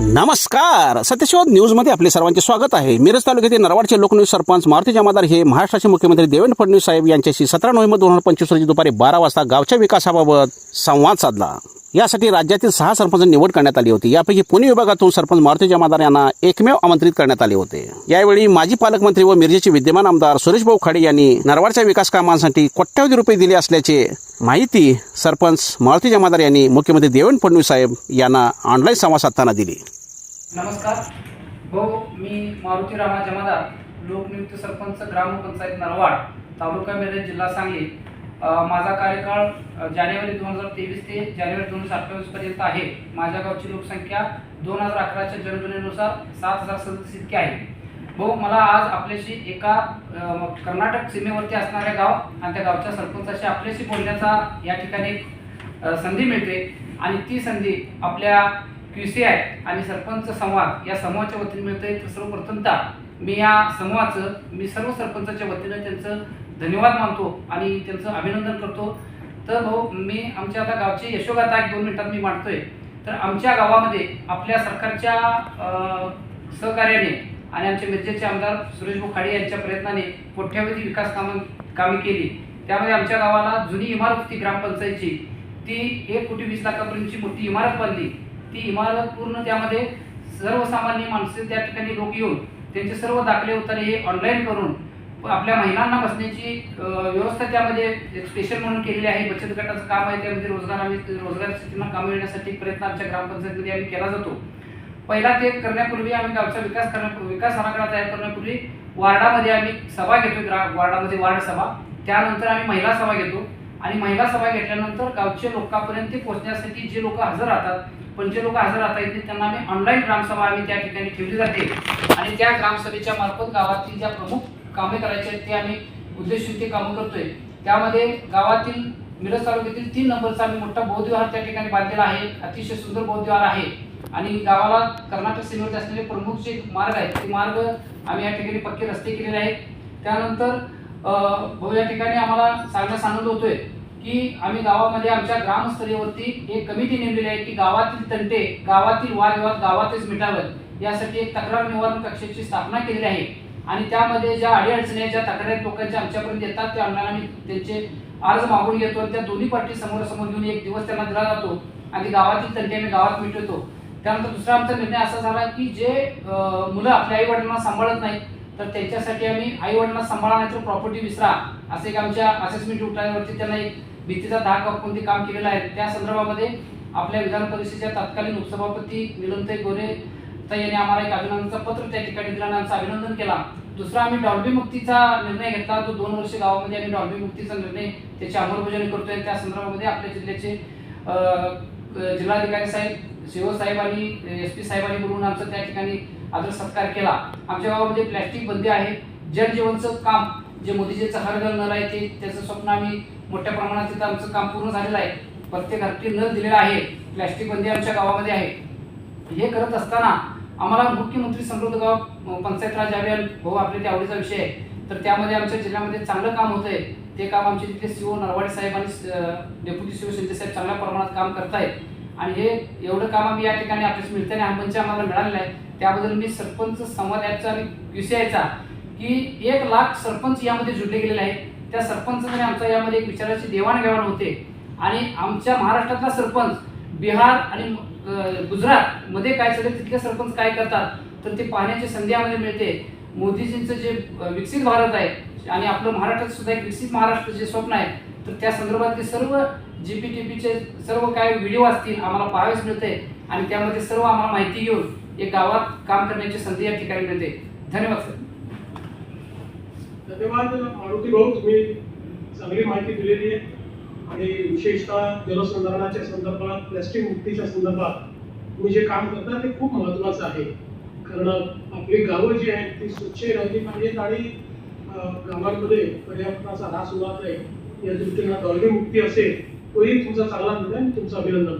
नमस्कार. सत्यशोध न्यूजमध्ये आपले सर्वांचे स्वागत आहे. मिरज तालुक्यातील नरवाडचे लोकन्यूज सरपंच मारुती जमादार हे महाराष्ट्राचे मुख्यमंत्री देवेंद्र फडणवीस साहेब यांच्याशी सतरा नोव्हेंबर दोन हजार पंचवीस रोजी दुपारी बारा वाजता गावच्या विकासाबाबत संवाद साधला. यासाठी राज्यातील सहा सरपंच निवड करण्यात आली होती. यापैकी पुणे विभागातून सरपंच मारुती जमादार यांना एकमेव आमंत्रित करण्यात आले होते. यावेळी माजी पालकमंत्री व मिरजेचे विद्यमान आमदार सुरेश भाऊ खाडे यांनी नरवाडच्या विकास कामांसाठी कोट्यावधी रुपये दिले असल्याचे माहिती सरपंच मारुती जमादार यांनी मुख्यमंत्री देवेंद्र फडणवीस साहेब यांना ऑनलाईन संवाद साधताना दिली. नमस्कार. भाऊ मी मारुती रामा जमादार लोकनियुक्त सरपंच ग्रामपंचायत नरवाड तालुका मिरज जिल्हा सांगली. माझा कार्यकाळ जानेवारी दोन हजार तेवीस ते जानेवारी दोन हजार अठ्ठावीस पर्यंत आहे. माझ्या गावची लोकसंख्या दोन हजार अकराच्या जनगणनेनुसार सात हजार सदतीस इतकी आहे. भाऊ मला आज आपल्याशी एका कर्नाटक सीमेवरती असणाऱ्या गाव आणि त्या गावच्या सरपंचाशी आपल्याशी बोलण्याचा या ठिकाणी संधी मिळते. आणि ती संधी आपल्या क्यू सी आय आणि सरपंच संवाद या समूहाच्या वतीने मिळते. तर सर्वप्रथमतः मी या समूहाचं मी सर्व सरपंचाच्या वतीनं त्यांचं धन्यवाद मानतो आणि त्यांचं अभिनंदन करतो. तर भाऊ मी आमच्या आता गावची यशोगाथा एक दोन मिनिटात मी मांडतोय. तर आमच्या गावामध्ये आपल्या सरकारच्या सहकार्याने आणि आमचे मिरजेचे आमदार सुरेश बोखाडे यांच्या प्रयत्नाने कोट्यावधी विकास कामं कामे केली. त्यामध्ये आमच्या गावाला जुनी इमारत होती ग्रामपंचायतची. ती एक कोटी वीस लाखापर्यंतची मोठी इमारत बनली. ती इमारत पूर्ण त्यामध्ये सर्वसामान्य माणसे त्या ठिकाणी लोक येऊन त्यांचे सर्व दाखले उतारे हे ऑनलाईन करून आपल्या महिलांना बसण्याची व्यवस्था त्यामध्ये एक स्पेशल म्हणून केलेली आहे. बचत गटाचं काम आहे त्यामध्ये रोजगार आम्ही रोजगार स्थितींना काम मिळण्यासाठी प्रयत्न आमच्या ग्रामपंचायतीमध्ये आम्ही केला जातो. पहिला ते करण्यापूर्वी आम्ही गावचा विकास करण्या विकास आराखडा तयार करण्यापूर्वी वार्डामध्ये आम्ही सभा घेतो ग्रा वार्डामध्ये वार्ड सभा. त्यानंतर आम्ही महिला सभा घेतो आणि महिला सभा घेतल्यानंतर गावच्या लोकांपर्यंत पोहोचण्यासाठी जे लोक हजर राहतात पण जे लोक हजर राहता येत नाही त्यांना आम्ही ऑनलाईन ग्रामसभा आम्ही त्या ठिकाणी ठेवली जाते. आणि त्या ग्रामसभेच्या मार्फत गावातील ज्या प्रमुख कामे करायची आहेत ते आम्ही उद्देशून ते कामं करतोय. त्यामध्ये गावातील मिरज तालुक्यातील तीन नंबरचा आम्ही मोठा बौद्धविहार त्या ठिकाणी बांधलेला आहे. अतिशय सुंदर बौद्धविहार आहे. आणि गावाला कर्नाटक सीमेवरती असलेले प्रमुख जे मार्ग आहेत ते मार्ग आम्ही या ठिकाणी पक्के रस्ते केलेले आहेत. त्यानंतर भाऊ या ठिकाणी आम्हाला सांगण्यास आनंद होतोय. की आम्ही गावामध्ये आमच्या ग्रामस्तरीयवरती एक कमिटी नेमलेली आहे की गावातील तंटे गावातील वादविवाद गावातच मिटावत यासाठी एक तक्रार निवारण कक्षाची स्थापना केलेली आहे. आणि त्यामध्ये ज्या अडीअडचणी आहेत, ज्या तक्रारी लोकांच्या आमच्यापर्यंत येतात त्या आम्हाला आम्ही त्यांचे अर्ज मागून घेतो आणि त्या दोन्ही पार्टी समोरासमोर घेऊन एक दिवस त्यांना दिला जातो आणि गावातील तंटे आम्ही गावात मिटवतो. त्यानंतर दुसरा आमचा निर्णय असा झाला की जे मुलं आपल्या आई वडिलांना सांभाळत नाहीत तर त्यांच्यासाठी आम्ही आई वडिलांना सांभाळण्याची प्रॉपर्टी विसरा असे एक आमच्या असेसमेंट उठाण्यावरती त्यांना एक भीतीचा धाक वापरून ते काम केलेलं आहे. त्या संदर्भामध्ये आपल्या विधान परिषदेच्या तत्कालीन उपसभापती मिलनताई गोरे यांनी आम्हाला एक अभिनंदनचं पत्र त्या ठिकाणी दिलं आणि आमचं अभिनंदन केला. दुसरा आम्ही डॉल्बी मुक्तीचा निर्णय घेतला. तो दोन वर्ष गावामध्ये आम्ही डॉल्बी मुक्तीचा निर्णय त्याची अंमलबजावणी करतोय. त्या संदर्भामध्ये आपल्या जिल्ह्याचे जिल्हाधिकारी साहेब शिव साहेब आणि एस पी साहेबांनी बोलून आमचं त्या ठिकाणी आदर सत्कार केला. आमच्या गावामध्ये प्लॅस्टिक बंदी आहे जलजीवनचं काम जे मोदीजीचं हर घर नळ आहे ते त्याचं स्वप्न आम्ही मोठ्या प्रमाणात तिथं आमचं काम पूर्ण झालेलं आहे. प्रत्येक घरटी नळ दिलेला आहे प्लॅस्टिक बंदी आमच्या गावामध्ये आहे. हे करत असताना आम्हाला मुख्यमंत्री समृद्ध गाव पंचायत राज अभियान भाऊ आपल्या ते आवडीचा विषय आहे. तर त्यामध्ये आमच्या जिल्ह्यामध्ये चांगलं काम होतंय. ते काम आमचे तिथले सीओ नरवाडे साहेब आणि डेप्युटी सीओ शिंदे साहेब चांगल्या प्रमाणात काम करतायत आणि हे एवढं काम आम्ही या ठिकाणी आपल्यास मिळताना हा मंच आम्हाला मिळालेला आहे. त्याबद्दल मी सरपंच संवाद ॲपचा आणि विषयाचा की एक लाख सरपंच यामध्ये जुडले गेलेले आहेत. त्या सरपंचाने आमचा यामध्ये एक विचाराची देवाणघेवाण होते. आणि आमच्या महाराष्ट्रातला सरपंच बिहार आणि गुजरातमध्ये गुजरात मध्ये काय चालेल तिथले सरपंच काय करतात तर ते पाहण्याची संधी आम्हाला मिळते. मोदीजींचं जे विकसित भारत आहे आणि आपलं महाराष्ट्रात सुद्धा एक विकसित महाराष्ट्र जे स्वप्न आहे तर त्या संदर्भातले सर्व जी पी टी पीचे सर्व काय व्हिडिओ असतील आम्हाला पाहावेच मिळते आणि त्यामध्ये सर्व आम्हाला माहिती घेऊन एक गावात काम करण्याची संधी या ठिकाणी मिळते. धन्यवाद सर. धन्यवाद मारुती भाऊ. तुम्ही चांगली माहिती दिलेली आहे. आणि विशेषतः जलसंधारणाच्या संदर्भात प्लॅस्टिक मुक्तीच्या संदर्भात तुम्ही जे काम करता ते खूप महत्वाचं आहे. कारण आपली गावं जी आहेत ती स्वच्छ राहिली पाहिजेत आणि गावांमध्ये पर्यावरणाचा ऱ्हास होणार नाही या दृष्टीनं डॉल्बी मुक्ती असेल तोही तुमचा चांगला निर्णय आणि तुमचं अभिनंदन.